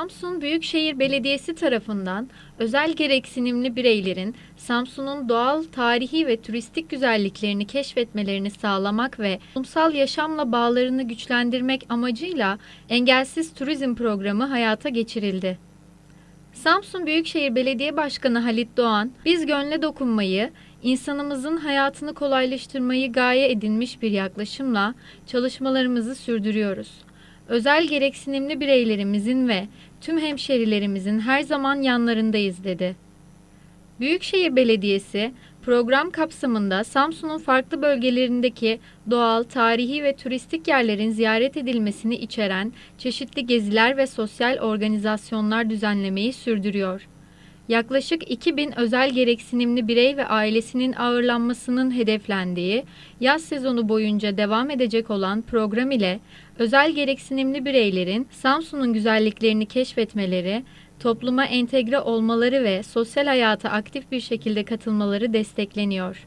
Samsun Büyükşehir Belediyesi tarafından özel gereksinimli bireylerin Samsun'un doğal, tarihi ve turistik güzelliklerini keşfetmelerini sağlamak ve toplumsal yaşamla bağlarını güçlendirmek amacıyla Engelsiz Turizm Programı hayata geçirildi. Samsun Büyükşehir Belediye Başkanı Halit Doğan, biz gönle dokunmayı, insanımızın hayatını kolaylaştırmayı gaye edinmiş bir yaklaşımla çalışmalarımızı sürdürüyoruz. Özel gereksinimli bireylerimizin ve tüm hemşerilerimizin her zaman yanlarındayız dedi. Büyükşehir Belediyesi program kapsamında Samsun'un farklı bölgelerindeki doğal, tarihi ve turistik yerlerin ziyaret edilmesini içeren çeşitli geziler ve sosyal organizasyonlar düzenlemeyi sürdürüyor. Yaklaşık 2000 özel gereksinimli birey ve ailesinin ağırlanmasının hedeflendiği yaz sezonu boyunca devam edecek olan program ile özel gereksinimli bireylerin Samsun'un güzelliklerini keşfetmeleri, topluma entegre olmaları ve sosyal hayata aktif bir şekilde katılmaları destekleniyor.